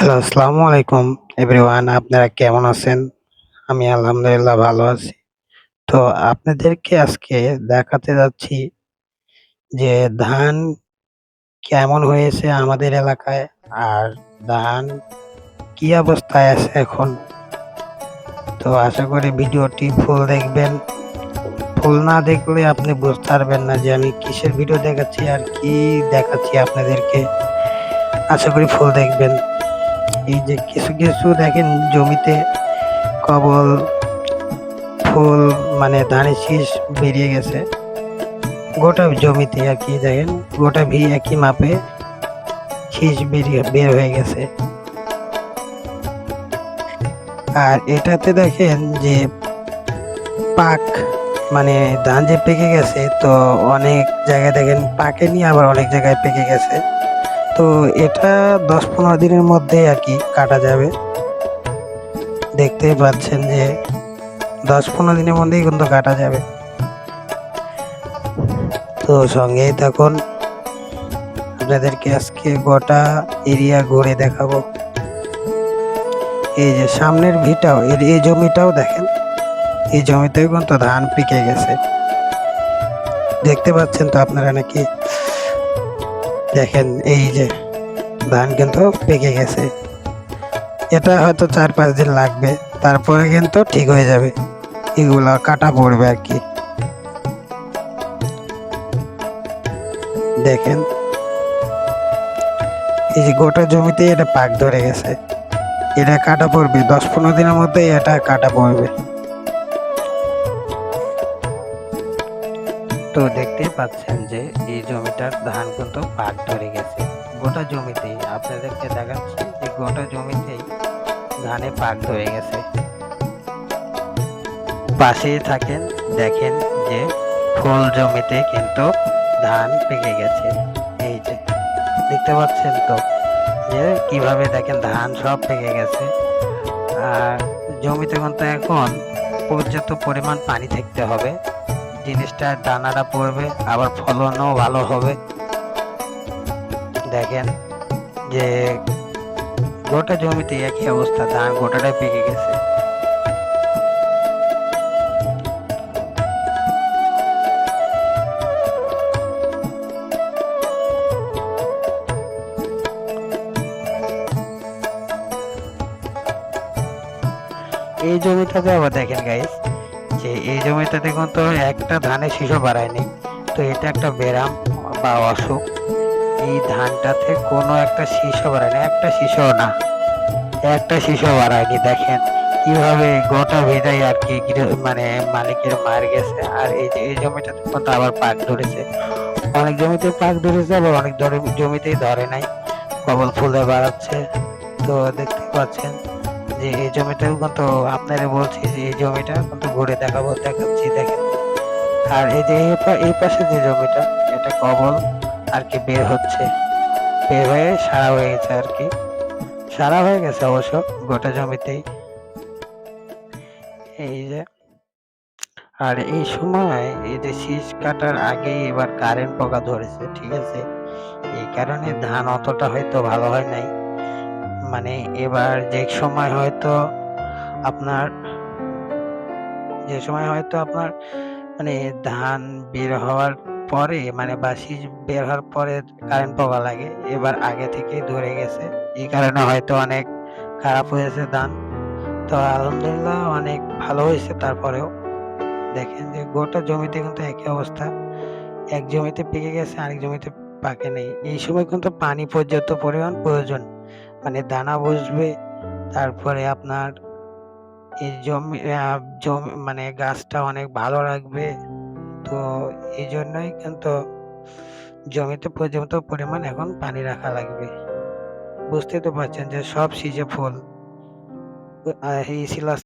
Hello, আসসালামু আলাইকুম everyone. আপনারা কেমন আছেন? আমি আলহামদুলিল্লাহ ভালো আছি। তো আপনাদেরকে আজকে দেখাতে যাচ্ছি যে ধান কেমন হয়েছে আমাদের এলাকায় আর ধান কি অবস্থায় আছে এখন। তো আশা করি ভিডিওটি ফুল দেখবেন। ফুল না দেখলে আপনি বুঝতে পারবেন না যে আমি কিসের ভিডিও দেখাচ্ছি আর কি দেখাচ্ছি আপনাদেরকে। আশা করি ফুল দেখবেন। এই যে কিছু, কিছু দেখেন জমিতে কবল ফুল মানে ধানের শীষ বেরিয়ে গেছে। গোটা জমিতে আরকি দেখেন গোটা ভি একই মাপে শীষ বেরিয়ে বের হয়ে গেছে। আর এটাতে দেখেন যে পাক মানে ধান যে পেকে গেছে তো অনেক জায়গায় দেখেন পাকেনি আবার অনেক জায়গায় পেকে গেছে। তো এটা দশ পনেরো দিনের মধ্যেই আরকি কাটা যাবে। দেখতেই পাচ্ছেন যে দশ পনেরো দিনের মধ্যেই কিন্তু কাটা যাবে। তো সঙ্গেই থাকুন। আপনাদেরকে আজকে গোটা এরিয়া ঘুরে দেখাবো। এই যে সামনের ভিটাও, এর এই জমিটাও দেখেন। এই জমিতেও কিন্তু ধান পেকে গেছে। দেখতে পাচ্ছেন তো আপনারা নাকি? দেখেন, এই যে ধান কিন্তু পেকে গেছে। এটা হয়তো ৪-৫ দিন লাগবে। তারপরে কিন্তু ঠিক হয়ে যাবে। এগুলো কাটা পড়বে আর কি দেখেন। এই যে গোটা জমিতে এটা পাক ধরে গেছে। এটা কাটা পড়বে, দশ পনেরো দিনের মধ্যেই এটা কাটা পড়বে। তো দেখতেই পাচ্ছেন যে এই জমিটার ধান কিন্তু পাক ধরে গেছে। গোটা জমিতেই আপনাদেরকে দেখাচ্ছি যে গোটা জমিতেই ধানে পাক ধরে গেছে। পাশেই থাকেন, দেখেন যে ফুল জমিতে কিন্তু ধান পেকে গেছে। এই যে, দেখতে পাচ্ছেন তো যে কীভাবে দেখেন ধান সব পেকে গেছে। আর জমিতে কিন্তু এখন পর্যাপ্ত পরিমাণ পানি থাকতে হবে। জিনিসটা দানাটা পড়বে, আবার ফলনও ভালো হবে। দেখেন যে গোটা জমিতে একই অবস্থা, ধান গোটাটাই পেকে গেছে। এই জমিটাতে আবার দেখেন গাইস যে এই জমিতে দেখুন তো একটা ধানের শিশু বাড়ায়নি। তো এটা একটা ব্যারাম বা অসুখ। এই ধানটাতে কোনো একটা শিশু বাড়ায়নি। একটা শীষও না। একটা শীষও বাড়ায়নি, দেখেন কীভাবে গোটা ভেজাই আরকি মানে মালিকের মার গেছে। আর এই যে, এই জমিটাতে কিন্তু আবার পাক ধরেছে। অনেক জমিতে পাক ধরেছে, আবার অনেক জমিতেই ধরে নাই। কবল ফুলে বাড়াচ্ছে। তো দেখতে পাচ্ছেন যে এই জমিটাও কিন্তু আপনারে বলছি যে এই জমিটা কিন্তু ঘুরে দেখাবো, দেখাচ্ছি, দেখেন। আর এই যে এই পাশে যে জমিটা, এটা কবল আরকি বের হচ্ছে। বের হয়ে সারা হয়ে গেছে আরকি। সারা হয়ে গেছে অবশ্য গোটা জমিতেই। এই যে, আর এই সময় এই যে শীষ কাটার আগেই এবার কারেন্ট পোকা ধরেছে। ঠিক আছে? এই কারণে ধান অতটা হয়তো ভালো হয় নাই। মানে এবার যে সময় হয়তো আপনার, যে সময় হয়তো আপনার মানে ধান বের হওয়ার পরে মানে বা শীষ বের হওয়ার পরে কারেন্ট পোকা লাগে। এবার আগে থেকে ধরে গেছে। এই কারণে হয়তো অনেক খারাপ হয়েছে ধান। তো আলহামদুলিল্লাহ অনেক ভালো হয়েছে, তারপরেও। দেখেন যে গোটা জমিতে কিন্তু একই অবস্থা। এক জমিতে পেকে গেছে, আরেক জমিতে পাকে নাই। এই সময় কিন্তু পানি পর্যাপ্ত পরিমাণ প্রয়োজন। মানে দানা বসবে, তারপরে আপনার এই জমি জমি মানে গাছটা অনেক ভালো রাখবে। তো এই জন্যই কিন্তু জমিতে পর্যাপ্ত পরিমাণ এখন পানি রাখা লাগবে। বুঝতেই তো পারছেন যে সব সিজে ফুল। এই ছিল